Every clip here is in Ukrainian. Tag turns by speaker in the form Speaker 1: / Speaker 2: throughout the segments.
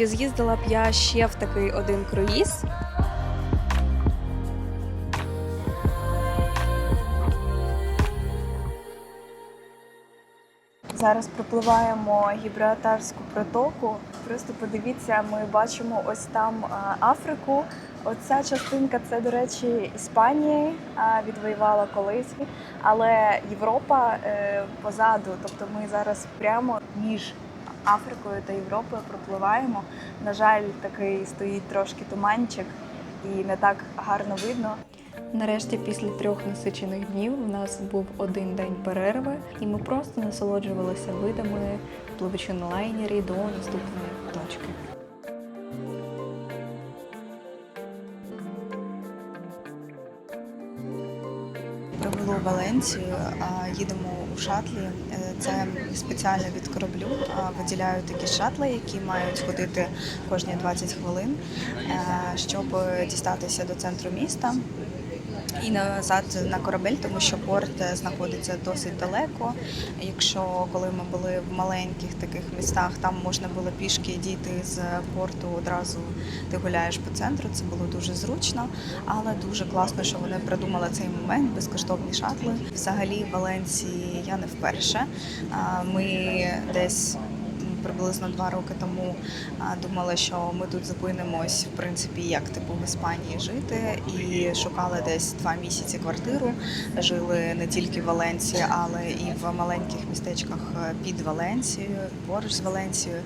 Speaker 1: Чи з'їздила б я ще в такий один круїз? Зараз пропливаємо Гібралтарську протоку. Просто подивіться, ми бачимо ось там Африку. Оця частинка це, до речі, Іспанія а, відвоювала колись, але Європа е, позаду. Тобто ми зараз прямо між Африкою та Європою пропливаємо. На жаль, такий стоїть трошки туманчик і не так гарно видно. Нарешті, після трьох насичених днів, у нас був один день перерви, і ми просто насолоджувалися видами, пливучи на лайнері до наступної точки.
Speaker 2: В Валенцію, їдемо у шатлі. Е, Це спеціально від кораблю. Виділяють такі шатли, які мають ходити кожні 20 хвилин, е, щоб дістатися до центру міста. І назад на корабель, тому що порт е, знаходиться досить далеко. Якщо коли ми були в маленьких таких містах, там можна було пішки дійти з порту одразу ти гуляєш по центру. Це було дуже зручно, але дуже класно, що вони придумали цей момент, безкоштовні шатли. Взагалі в Валенції я не вперше. Ми десь приблизно два роки тому а, думали, що ми тут зупинимось, в принципі, як типу в Іспанії жити, і шукали десь два місяці квартиру. Жили не тільки в Валенції, але і в маленьких містечках е, під Валенцією, поруч з Валенцією.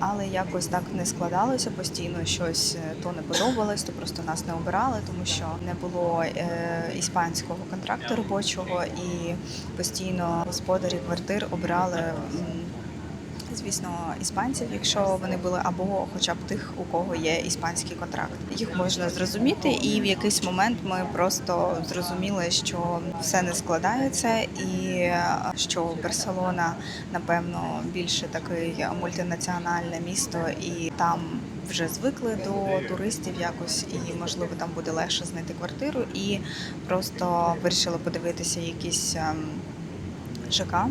Speaker 2: Але якось так не складалося постійно. Щось е, то не подобалось, то просто нас не обирали, тому що не було е, іспанського контракту робочого, і постійно господарі квартир обирали. Звісно, іспанців, якщо вони були або хоча б тих, у кого є іспанський контракт, їх можна зрозуміти, і в якийсь момент ми просто зрозуміли, що все не складається, і е, що Барселона, напевно, більше такий мультинаціональне місто, і там вже звикли до туристів якось, і можливо там буде легше знайти квартиру, і просто вирішили подивитися якісь. ЖК.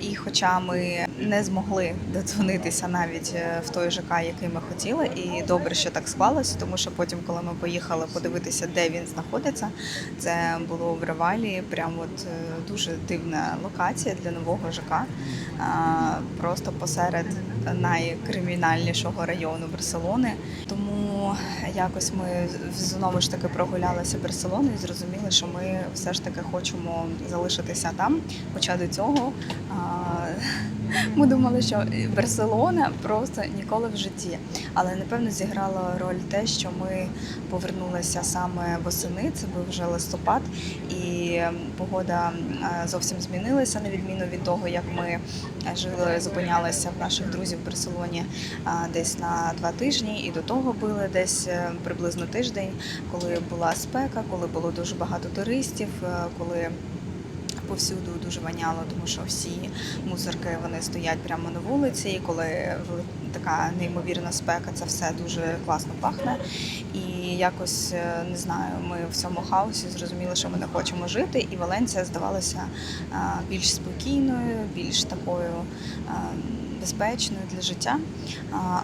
Speaker 2: І хоча ми не змогли додзвонитися навіть е, в той ЖК, який ми хотіли, і добре, що так склалося, тому що потім, коли ми поїхали подивитися, де він знаходиться, це було в Ревалі. Прям от е, дуже дивна локація для нового ЖК. Просто посеред найкримінальнішого району Барселони. Тому якось ми знову ж таки прогулялися Барселоною і зрозуміли, що ми все ж таки хочемо залишитися там. Хоча до цього а, ми думали, що Барселона просто ніколи в житті. Але напевно зіграло роль те, що ми повернулися саме восени. Це був вже листопад, і погода зовсім змінилася на відміну від того, як ми жили, зупинялися в наших друзів в Барселоні десь на два тижні, і до того були десь е, приблизно тиждень, коли була спека, коли було дуже багато туристів, е, коли повсюду дуже воняло, тому що всі мусорки вони стоять прямо на вулиці, і коли така неймовірна спека, це все дуже класно пахне. І якось е, не знаю, ми в цьому хаосі зрозуміли, що ми не хочемо жити, і Валенція здавалася більш спокійною, більш такою. Безпечною для життя,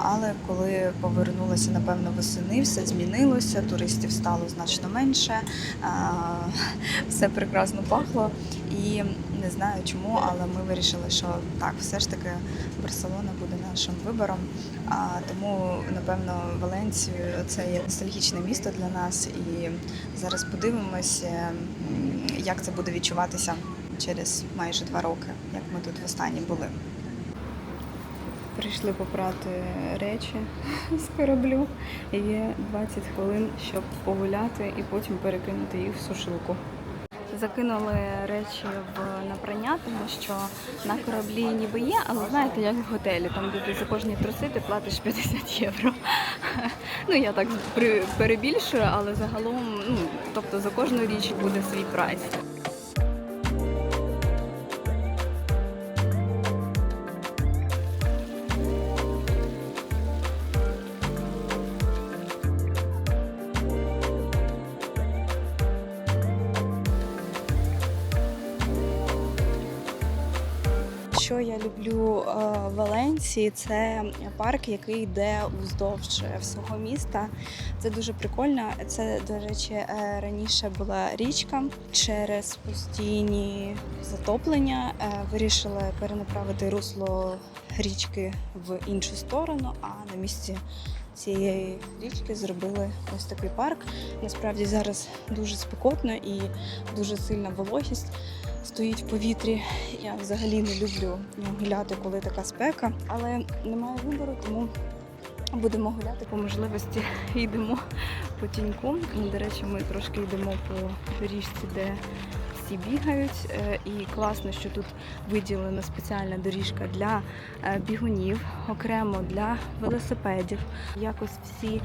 Speaker 2: але коли повернулися напевно восени, все змінилося, туристів стало значно менше, все прекрасно пахло. І не знаю чому, але ми вирішили, що так, все ж таки Барселона буде нашим вибором. А тому, напевно, Валенцію це є ностальгічне місто для нас. І зараз подивимося, як це буде відчуватися через майже два роки, як ми тут востаннє були.
Speaker 1: Прийшли попрати речі з кораблю. Є 20 хвилин, щоб погуляти і потім перекинути їх в сушилку. Закинули речі в напрання, тому що на кораблі ніби є, але знаєте, як в готелі, там де ти за кожні труси ти платиш 50 євро. Ну я так перебільшую, але загалом, ну тобто за кожну річ буде свій прайс.
Speaker 2: Валенції, це парк, який йде уздовж всього міста. Це дуже прикольно. Це, до речі, е, раніше була річка. Через постійні затоплення е, вирішили перенаправити русло річки в іншу сторону, а на місці цієї річки зробили ось такий парк. Насправді зараз дуже спекотно і дуже сильна вологість стоїть в повітрі. Я взагалі не люблю гуляти, коли така спека, але немає вибору, тому будемо гуляти по можливості. Йдемо по тіньку. До речі, ми трошки йдемо по доріжці, де всі бігають. Е, І класно, що тут виділена спеціальна доріжка для е, бігунів, окремо для велосипедів. Якось всі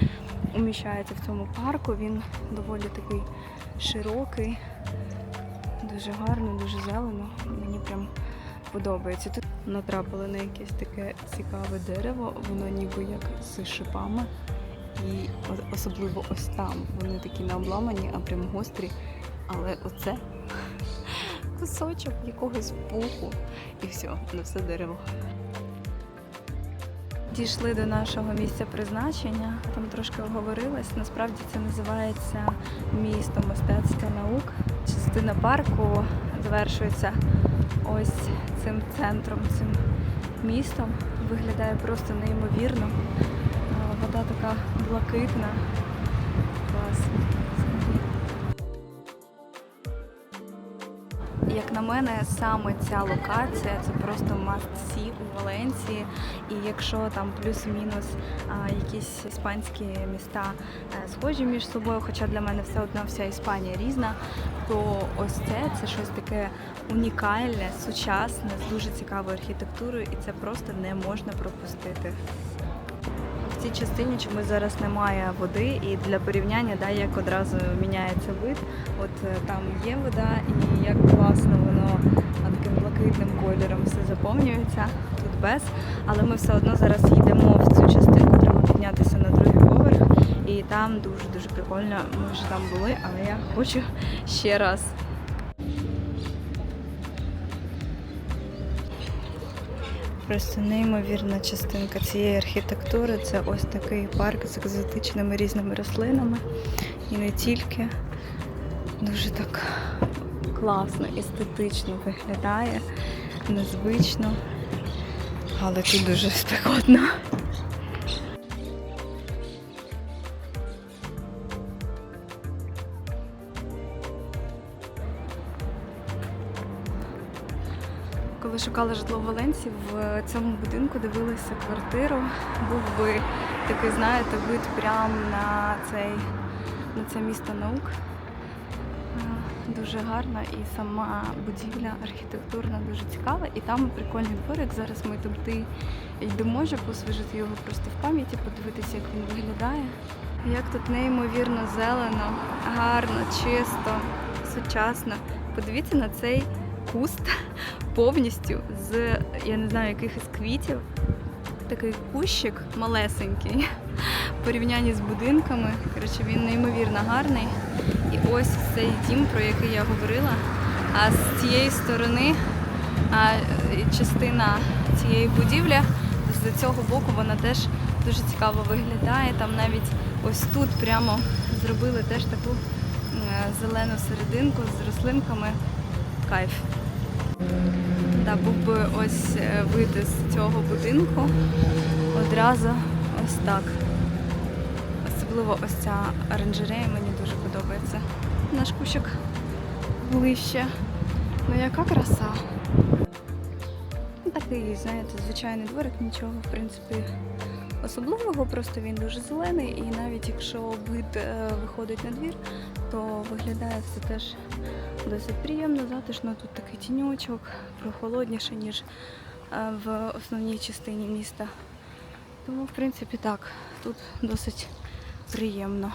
Speaker 2: уміщаються в цьому парку. Він доволі такий широкий. Дуже гарно, дуже зелено. Мені прям подобається. Тут натрапили на якесь таке цікаве дерево, воно ніби як з шипами. І особливо ось там. Вони такі не обламані, а прям гострі. Але оце кусочок якогось пуху. І все, на все дерево. Дійшли до нашого місця призначення. Там трошки оговорилась. Насправді це називається місто мистецтва наук. Частина парку завершується ось цим центром, цим містом. Виглядає просто неймовірно. Вода така блакитна. Клас. На мене, саме ця локація це просто must see у Валенції. І якщо там плюс-мінус якісь іспанські міста е, схожі між собою, хоча для мене все одно вся Іспанія різна, то ось це це щось таке унікальне, сучасне, з дуже цікавою архітектурою, і це просто не можна пропустити. Цій частині чомусь зараз немає води, і для порівняння, да, як одразу міняється вид. От е, там є вода, і як класно воно таким блакитним кольором все заповнюється. Тут без. Але ми все одно зараз йдемо в цю частину, треба піднятися на другий поверх. І там дуже дуже прикольно. Ми вже там були, але я хочу ще раз. Просто неймовірна частинка цієї архітектури це ось такий парк з екзотичними різними рослинами. І не тільки дуже так класно, естетично виглядає, незвично, але тут дуже спекотно. Шукала житло в Валенції, в цьому будинку дивилася квартиру. Був би такий, знаєте, вид прямо на цей на це місто наук. Е, Дуже гарна і сама будівля архітектурна дуже цікава. І там прикольний дворик. Зараз ми туди йдемо, щоб освіжити його просто в пам'яті, подивитися, як він виглядає. Як тут неймовірно зелено, гарно, чисто, сучасно. Подивіться на цей куст повністю з я не знаю якихось квітів. Такий кущик малесенький в порівнянні з будинками. Коротше, він неймовірно гарний. І ось цей дім, про який я говорила. А з цієї сторони а, частина цієї будівлі, з цього боку вона теж дуже цікаво виглядає. Там навіть ось тут прямо зробили теж таку зелену серединку з рослинками. Кайф. Да, був би ось е, вид з цього будинку одразу ось так. Особливо ось ця оранжерея мені дуже подобається. Наш кущик ближче. Ну яка краса. Ну, Такий, знаєте, звичайний дворик, нічого, в принципі, особливого, просто він дуже зелений, і навіть якщо вид е, виходить на двір, то виглядає все теж досить приємно, затишно. Тут такий тіньочок, прохолодніше, ніж е, в основній частині міста. Тому, в принципі, так, тут досить приємно.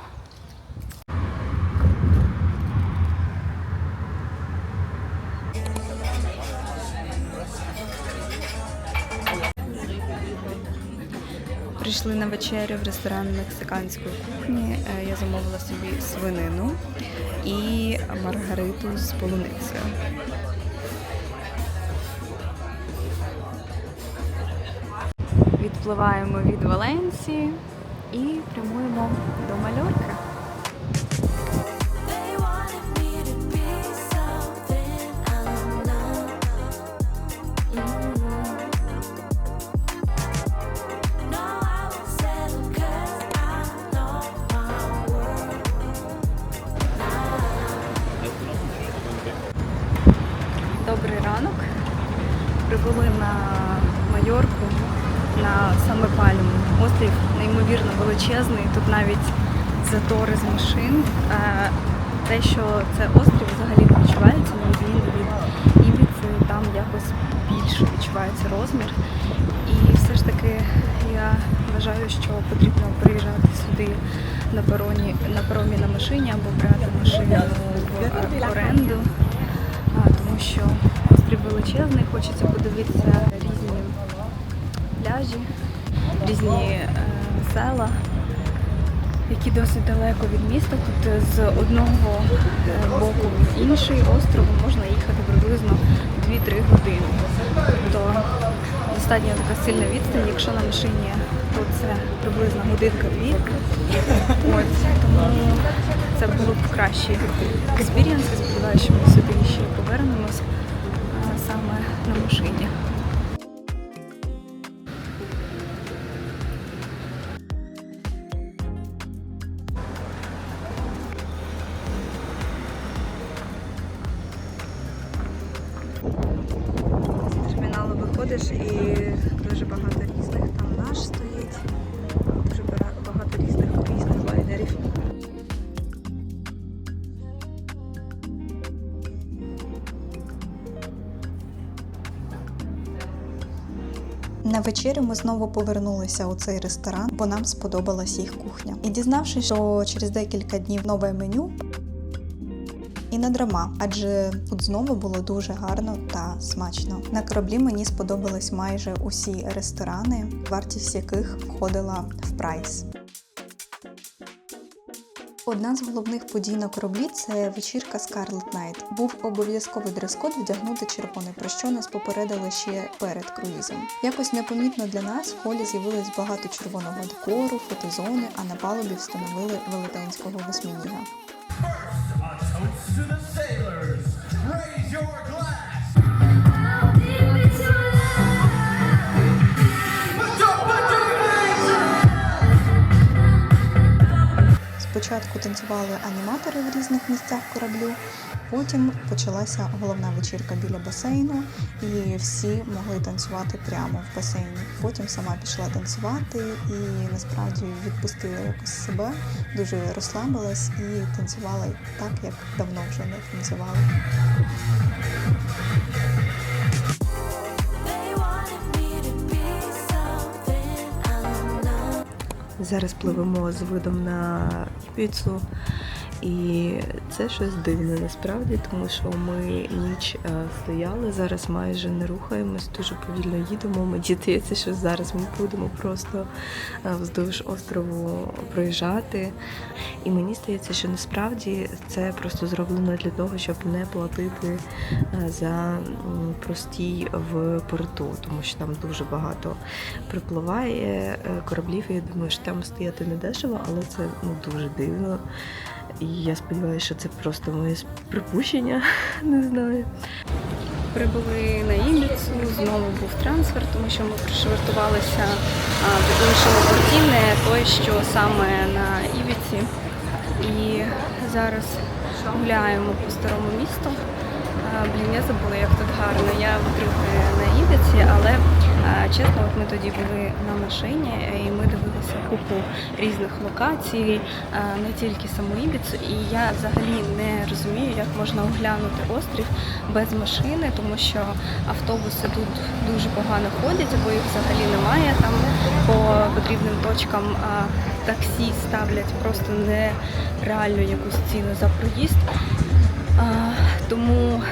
Speaker 2: пішли на вечерю в ресторан мексиканської кухні. Е, я замовила собі свинину і маргариту з полуницею. Відпливаємо від Валенції і прямуємо до Мальорки. Навіть затори з машин. Е, Те, що це острів взагалі відчувається, на відміну від Ібіці, там якось більше відчувається розмір. І все ж таки я вважаю, що потрібно приїжджати сюди на паромі, на паромі на машині або брати машину в оренду. Тому що острів величезний, хочеться подивитися різні пляжі, різні е, села, які досить далеко від міста. Тут е, з одного е, боку в інший остров можна їхати приблизно 2-3 години. Тобто достатньо така сильна відстань, якщо на машині, то це приблизно годинка-дві. Тому це було б кращий експірієнс. Сподіваюся, що ми сюди ще повернемось саме на машині.
Speaker 3: На вечерю ми знову повернулися у цей ресторан, бо нам сподобалась їх кухня. І дізнавшись, що через декілька днів нове меню. І не драма, адже тут знову було дуже гарно та смачно. На кораблі мені сподобались майже усі ресторани, вартість яких входила в прайс. Одна з головних подій на кораблі це вечірка Scarlet Night. Був обов'язковий дрес-код вдягнути червоне, про що нас попередили ще перед круїзом. Якось непомітно для нас в холі з'явилось багато червоного декору, фотозони, а на палубі встановили велетенського восьминіга. Спочатку танцювали аніматори в різних місцях кораблю, потім почалася головна вечірка біля басейну, і всі могли танцювати прямо в басейні. Потім сама пішла танцювати і насправді відпустила якось себе, дуже розслабилась і танцювала так, як давно вже не танцювала.
Speaker 4: Зараз пливемо з видом на Ібіцу, і це щось дивне насправді, тому що ми ніч е, стояли, зараз майже не рухаємось, дуже повільно їдемо. Мені здається, що зараз ми будемо просто е, вздовж острову проїжджати. І мені здається, що насправді це просто зроблено для того, щоб не платити е, за простій в порту, тому що там дуже багато припливає кораблів. І я думаю, що там стояти не дешево, але це ну дуже дивно. І я сподіваюся, що це просто моє припущення. Не знаю.
Speaker 2: Прибули на Ібіцу, знову був трансфер, тому що ми пришвартувалися в іншому порті, не той, що саме на Ібіці. І зараз гуляємо по старому місту. Блін, я забула, як тут гарно. Я втримки на Ібіці, але чесно, от ми тоді були на машині і ми дивилися купу різних локацій, не тільки саму Ібіцу. І я взагалі не розумію, як можна оглянути острів без машини, тому що автобуси тут дуже погано ходять, або їх взагалі немає там по потрібним точкам. Таксі ставлять просто нереальну якусь ціну за проїзд. Тому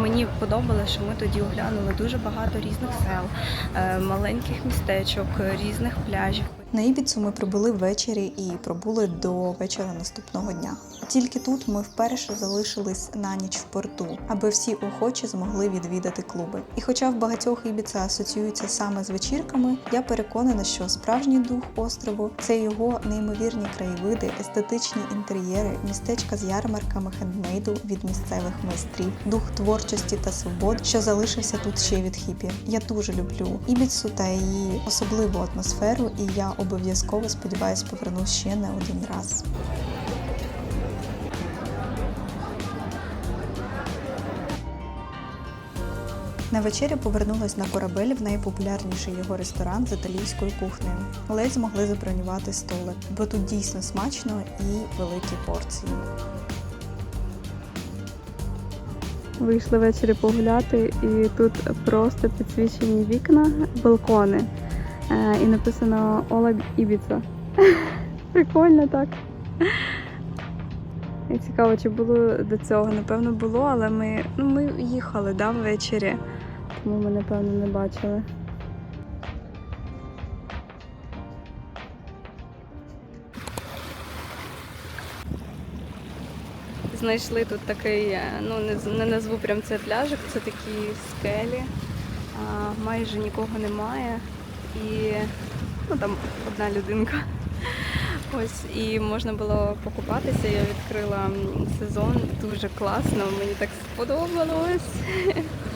Speaker 2: мені подобалося, що ми тоді оглянули дуже багато різних сел, е, маленьких містечок, різних пляжів.
Speaker 3: На Ібіцу ми прибули ввечері і пробули до вечора наступного дня. Тільки тут ми вперше залишились на ніч в порту, аби всі охочі змогли відвідати клуби. І хоча в багатьох Ібіца асоціюється саме з вечірками, я переконана, що справжній дух острову це його неймовірні краєвиди, естетичні інтер'єри, містечка з ярмарками хендмейду від місцевих майстрів, дух творчості та свобод, що залишився тут ще від хіпі. Я дуже люблю Ібіцу та її особливу атмосферу, і я обов'язково сподіваюся повернусь ще не один раз. На вечерю повернулась на корабель в найпопулярніший його ресторан з італійською кухнею. Ледь змогли забронювати столик, бо тут дійсно смачно і великі порції.
Speaker 2: Вийшли ввечері погуляти, і тут просто підсвічені вікна, балкони. Е, І написано Ола Ібіца. Прикольно так. Цікаво, чи було до цього. Напевно, було, але ми, ну, ми їхали да, ввечері, тому ми, напевно, не бачили. Знайшли тут такий, е, ну не назву прям це пляжик, це такі скелі, а, майже нікого немає. І ну, там одна людинка. Ось і можна було покупатися. Я відкрила сезон дуже класно, мені так сподобалось.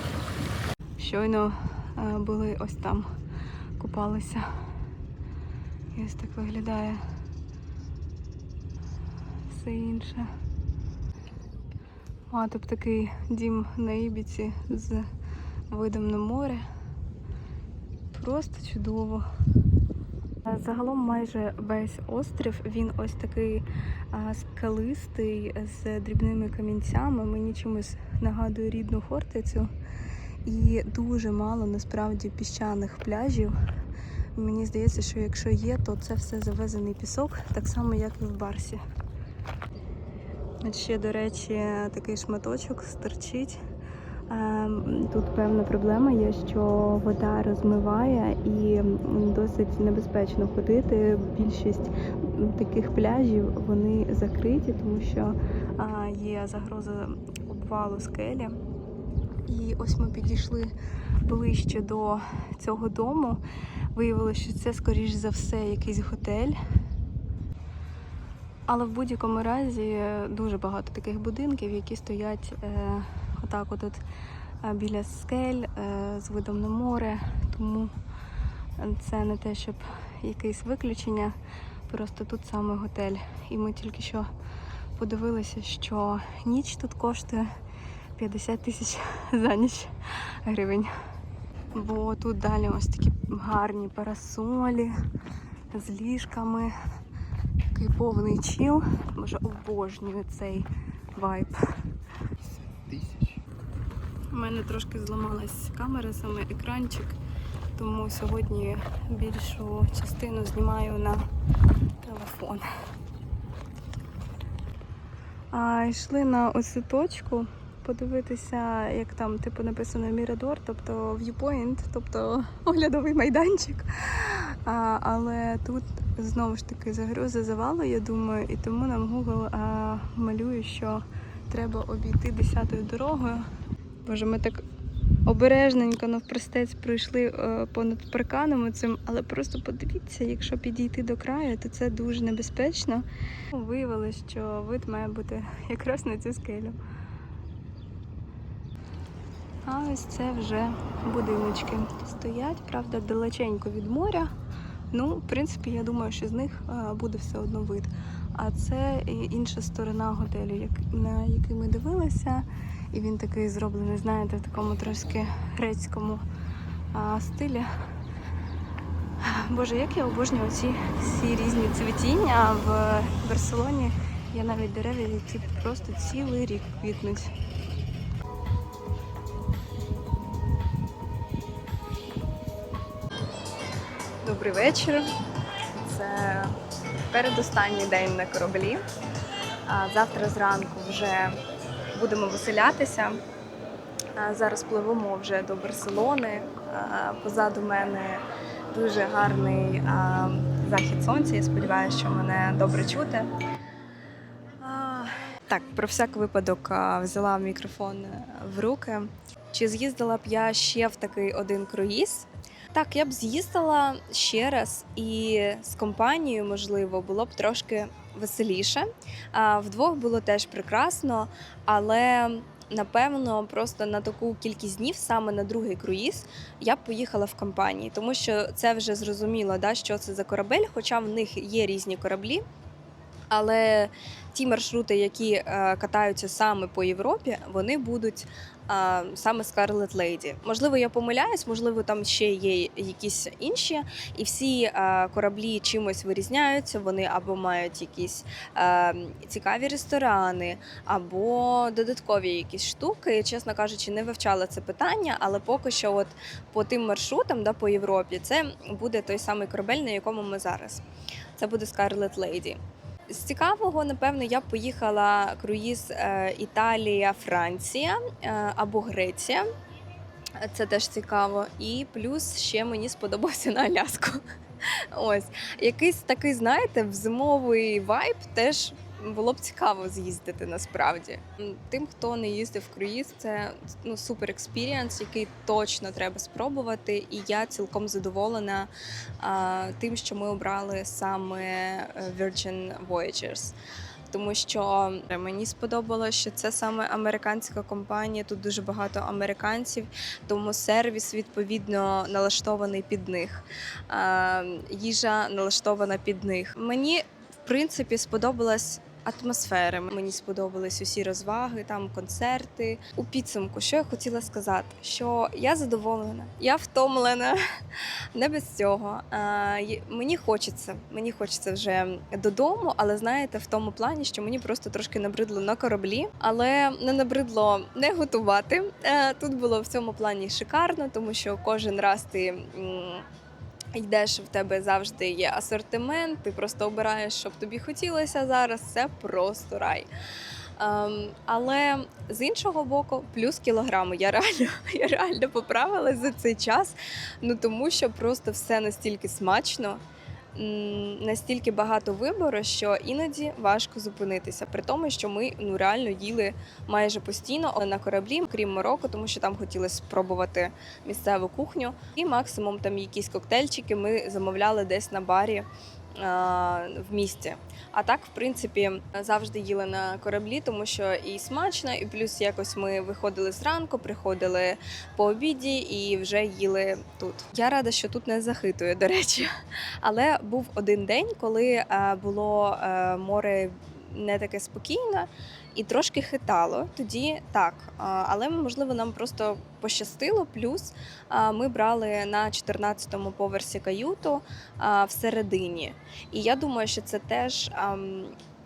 Speaker 2: Щойно е, були ось там, купалися. І ось так виглядає все інше. А тут такий дім на Ібіці з видом на море. Просто чудово. Е, Загалом майже весь острів, він ось такий а, скалистий з дрібними камінцями. Мені чимось нагадує рідну фортецю. І дуже мало насправді піщаних пляжів. Мені здається, що якщо є, то це все завезений пісок, так само як і в Барсі. Ще, до речі, такий шматочок стирчить. Ем, Тут певна проблема є, що вода розмиває і досить небезпечно ходити. Більшість таких пляжів вони закриті, тому що є загроза обвалу скелі. І ось ми підійшли ближче до цього дому. Виявилося, що це, скоріш за все, якийсь готель. Але в будь-якому разі е, дуже багато таких будинків, які стоять е, отак от, е, біля скель е, з видом на море. Тому це не те, щоб якесь виключення, просто тут саме готель. І ми тільки що подивилися, що ніч тут коштує 50 тисяч за ніч гривень. Бо тут далі ось такі гарні парасолі з ліжками такий повний чіл. Боже, обожнюю цей вайб. У мене трошки зламалась камера, саме екранчик, тому сьогодні більшу частину знімаю на телефон. А йшли на ось цю точку подивитися, як там типу написано Мірадор, тобто viewpoint, тобто оглядовий майданчик. А, але тут знову ж таки загроза завалу, я думаю, і тому нам Google а, малює, що треба обійти десятою дорогою. Боже, ми так обережненько навпростець пройшли е, понад парканом цим, але просто подивіться, якщо підійти до краю, то це дуже небезпечно. Виявилось, що вид має бути якраз на цю скелю. А ось це вже будиночки стоять, правда, далеченько від моря. Ну, в принципі, я думаю, що з них е, буде все одно вид. А це інша сторона готелю, на який ми дивилися. І він такий зроблений, знаєте, в такому трошки грецькому стилі. Боже, як я обожнюю ці всі різні цвітіння в Барселоні. Є навіть дерева, які просто цілий рік квітнуть. Добрий вечір. Це передостанній день на кораблі. Завтра зранку вже будемо веселятися. А Зараз пливемо вже до Барселони. Позаду мене дуже гарний захід сонця. Я сподіваюся, що мене добре чути. Так, про всяк випадок взяла мікрофон в руки. Чи з'їздила б я ще в такий один круїз? Так, я б з'їздила ще раз і з компанією, можливо, було б трошки веселіше. Вдвох було теж прекрасно, але напевно просто на таку кількість днів, саме на другий круїз, я б поїхала в компанії, тому що це вже зрозуміло, да, що це за корабель, хоча в них є різні кораблі. Але ті маршрути, які е, катаються саме по Європі, вони будуть е, саме Scarlet Lady. Можливо, я помиляюсь, можливо, там ще є якісь інші, і всі е, кораблі чимось вирізняються. Вони або мають якісь цікаві ресторани, або додаткові якісь штуки. Чесно кажучи, не вивчала це питання, але поки що, от по тим маршрутам, да, по Європі, це буде той самий корабель, на якому ми зараз. Це буде Scarlet Lady. З цікавого, напевно, я поїхала круїз е, Італія, Франція е, або Греція. Це теж цікаво. І плюс ще мені сподобався на Аляску. Ось якийсь такий, знаєте, в зимовий вайб теж було б цікаво з'їздити насправді. Тим, хто не їздив круїз, це ну супер експірієнс, який точно треба спробувати. І я цілком задоволена а, тим, що ми обрали саме е, Virgin Voyagers. Тому що мені сподобалося, що це саме американська компанія. Тут дуже багато американців, тому сервіс відповідно налаштований під них. Їжа налаштована під них. Мені в принципі сподобалась. Атмосфера мені сподобались усі розваги, там концерти. У підсумку, що я хотіла сказати, що я задоволена, я втомлена, не без цього. Мені хочеться, мені хочеться вже додому, але знаєте, в тому плані, що мені просто трошки набридло на кораблі, але не набридло не готувати. Е, Тут було в цьому плані шикарно, тому що кожен раз ти. Йдеш, в тебе завжди є асортимент, ти просто обираєш, що б тобі хотілося зараз. Це просто рай. Um, але з іншого боку, плюс кілограми. Я реально, я реально поправилась за цей час. Ну тому що просто все настільки смачно, настільки багато вибору, що іноді важко зупинитися. При тому, що ми ну реально їли майже постійно на кораблі, крім Марокко, тому що там хотіли спробувати місцеву кухню. І максимум там якісь коктейльчики ми замовляли десь на барі. В місті, а так, в принципі, завжди їли на кораблі, тому що і смачно, і плюс якось ми виходили зранку, приходили по обіді і вже їли тут. Я рада, що тут не захитує, до речі. Але був один день, коли е, було е, море не таке спокійне і трошки хитало. Тоді так. Але можливо нам просто пощастило. Плюс ми брали на 14-му поверсі каюту всередині. І я думаю, що це теж.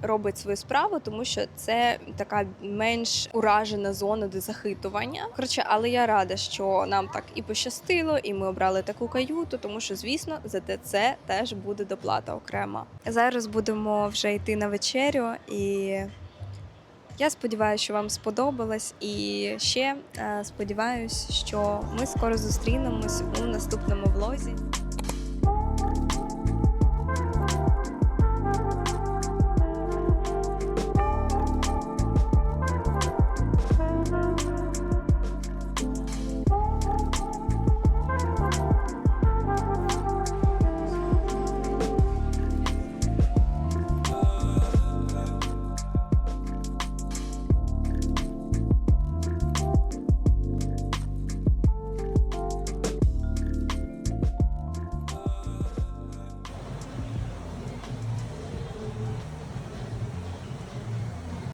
Speaker 2: Робить свою справу, тому що це така менш уражена зона до захитування. Коротше, але я рада, що нам так і пощастило, і ми обрали таку каюту, тому що, звісно, за це теж буде доплата окрема. Зараз будемо вже йти на вечерю, і я сподіваюся, що вам сподобалось. І ще е, сподіваюся, що ми скоро зустрінемось у наступному влозі.